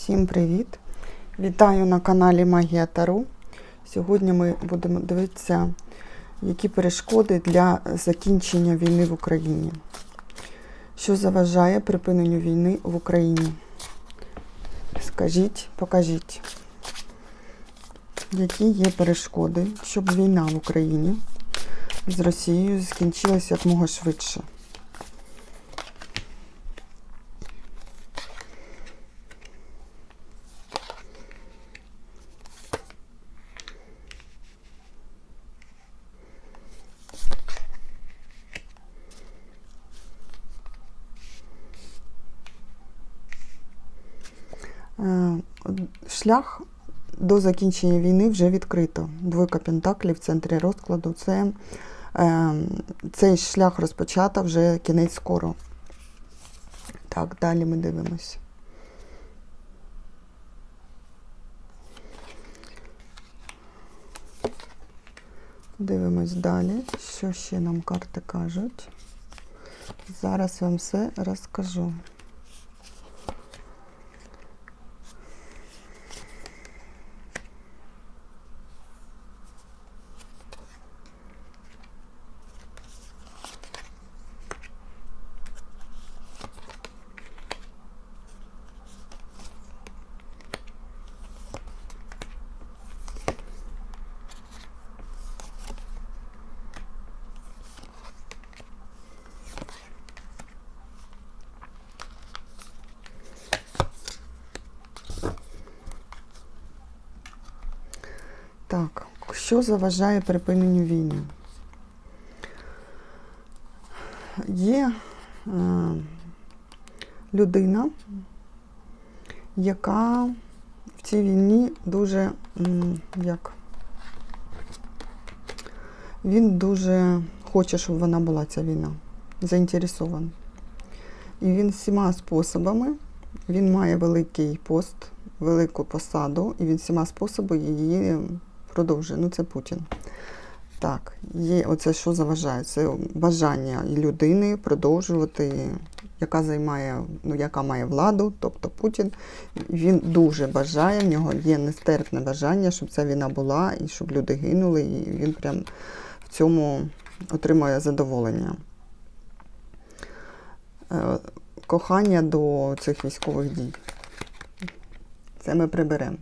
Всім привіт! Вітаю на каналі Магія Таро. Сьогодні ми будемо дивитися, які перешкоди для закінчення війни в Україні. Що заважає припиненню війни в Україні? Скажіть, покажіть, які є перешкоди, щоб війна в Україні з Росією скінчилася якмога швидше. Е, Шлях до закінчення війни вже відкрито. Двойка Пентаклів в центрі розкладу. Це, е, цей шлях розпочато вже кінець скоро. Так, далі ми дивимося. Дивимось далі, що ще нам карти кажуть. Зараз вам все розкажу. Так, що заважає припиненню війни? Є е, людина, яка в цій війні дуже як він дуже хоче, щоб вона була ця війна, заінтересований. І він всіма способами, він має великий пост, велику посаду, і він всіма способами її продовжує. Ну, це Путін. Так, є оце, що заважає? Це бажання людини продовжувати, яка займає, ну, яка має владу, тобто Путін. Він дуже бажає, в нього є нестерпне бажання, щоб ця війна була і щоб люди гинули, і він прям в цьому отримує задоволення. Е, Кохання до цих військових дій. Це ми приберемо.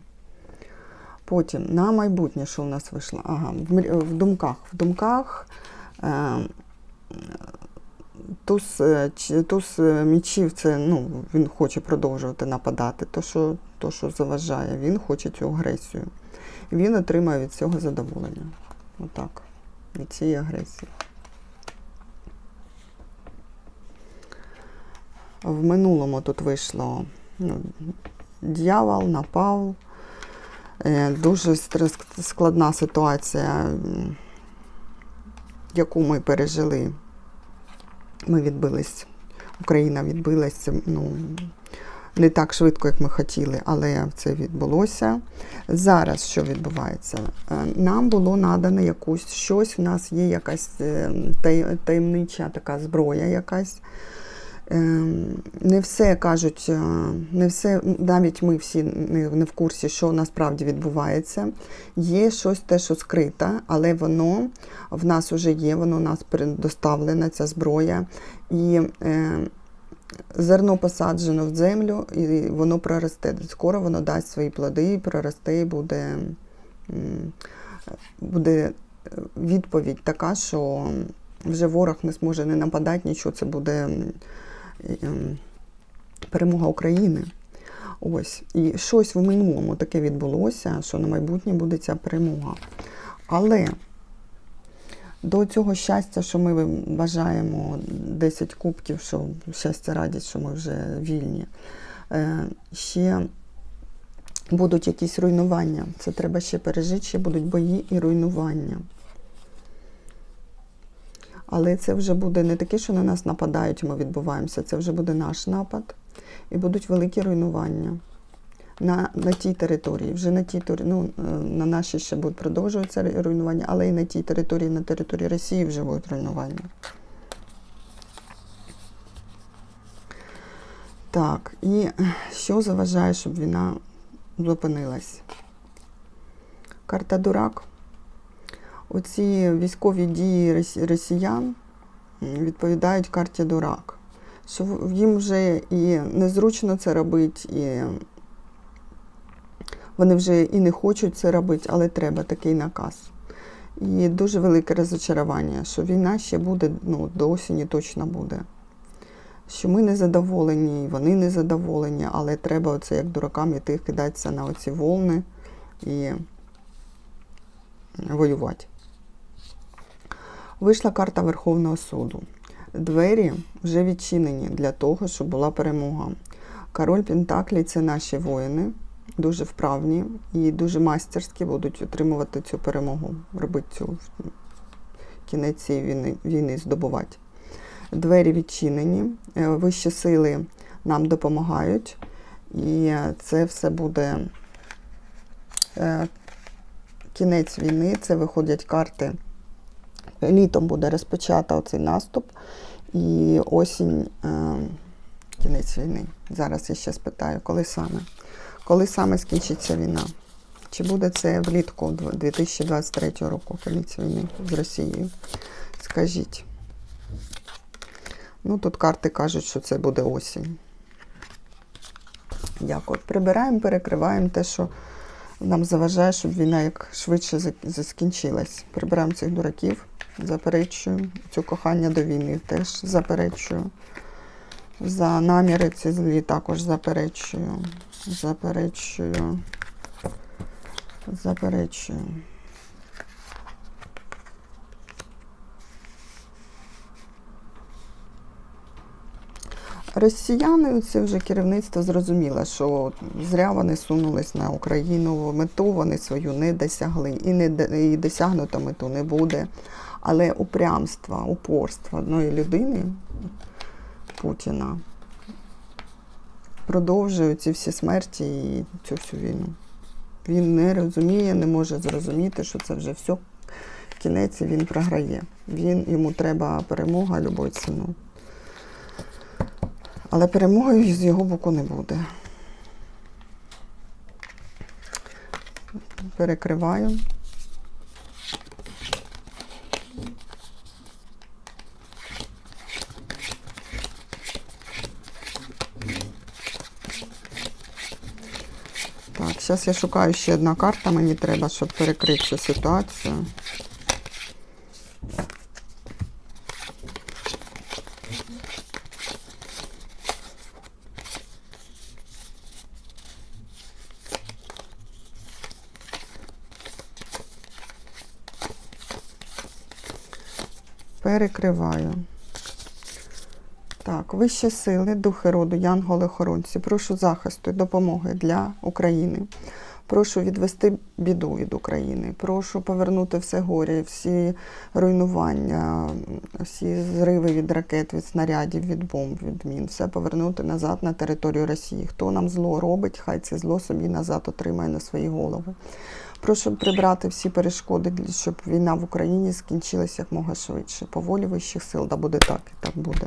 Потім на майбутнє, що у нас вийшло? Ага, в, думках. В думках е, туз, е, туз е, мічів, це ну, він хоче продовжувати нападати, то що, то, що заважає, він хоче цю агресію. Він отримає від цього задоволення. Отак. Від цієї агресії. В минулому тут вийшло ну, дьявол, напав. Е, Дуже складна ситуація, яку ми пережили. Ми відбились, Україна відбилася ну, не так швидко, як ми хотіли, але це відбулося. Зараз що відбувається? Е, Нам було надано якусь щось, в нас є якась е, таємнича така зброя якась. Ем, Не все кажуть, е, не все, навіть ми всі не, в курсі, що насправді відбувається. Є щось те, що скрите, але воно в нас вже є, воно у нас предоставлена, ця зброя. І е, зерно посаджено в землю, і воно проросте. Скоро воно дасть свої плоди, проросте, і буде, буде е, відповідь така, що вже ворог не зможе не нападати, нічого, це буде перемога України. Ось. І щось в минулому таке відбулося, що на майбутнє буде ця перемога. Але до цього щастя, що ми бажаємо 10 кубків, що щастя радість, що ми вже вільні, е, ще будуть якісь руйнування. Це треба ще пережити, ще будуть бої і руйнування. Але це вже буде не таке, що на нас нападають, ми відбуваємося. Це вже буде наш напад. І будуть великі руйнування на, на тій території. Вже на тій ну, е, на нашій ще будуть продовжуватися руйнування, але і на тій території, на території Росії вже будуть руйнування. Так, і що заважає, щоб війна зупинилась? Карта Оці військові дії росіян відповідають карті дурак. Що їм вже і незручно це робити, і вони вже і не хочуть це робити, але треба такий наказ. І дуже велике розочарування, що війна ще буде, ну, до осені точно буде. Що ми не задоволені, вони не задоволені, але треба оце як дуракам іти кидатися на оці волни і воювати. Вийшла карта Верховного суду. Двері вже відчинені для того, щоб була перемога. Король Пентаклі це наші воїни, дуже вправні і дуже мастерські будуть отримувати цю перемогу, робити цю кінець цієї війни, війни здобувати. Двері відчинені, е, вищі сили нам допомагають, і це все буде е, кінець війни. Це виходять карти. Літом буде розпочато оцей наступ, і осінь е, кінець війни. Зараз я ще спитаю, коли саме? Коли саме скінчиться війна? Чи буде це влітку 2023 року, кінець війни з Росією? Скажіть. Ну, тут карти кажуть, що це буде осінь. Дякую. Прибираємо, перекриваємо те, що нам заважає, щоб війна як швидше зак- закінчилась. Прибираємо цих дураків, заперечую. Цю кохання до війни теж заперечую. За наміри ці злі також заперечую. Заперечую. Заперечую. Росіяни, це вже керівництво зрозуміло, що зря вони сунулись на Україну, мету вони свою не досягли і не і досягнуто мету не буде. Але упрямство, упорство одної людини Путіна продовжує ці всі смерті і цю всю війну. Він не розуміє, не може зрозуміти, що це вже все кінець і він програє. Він, йому треба перемога любою ціною. Але перемоги з його боку не буде. Перекриваю. Так, зараз я шукаю ще одна карта, мені треба, щоб перекрити цю ситуацію. Перекриваю. Так, вищі сили, духи роду, янголи-охоронці, прошу захисту і допомоги для України. Прошу відвести біду від України. Прошу повернути все горе, всі руйнування, всі зриви від ракет, від снарядів, від бомб, від мін. Все повернути назад на територію Росії. Хто нам зло робить, хай це зло собі назад отримає на свої голови. Прошу прибрати всі перешкоди, щоб війна в Україні скінчилася якмога швидше. По волі вищих сил, да буде так і так буде.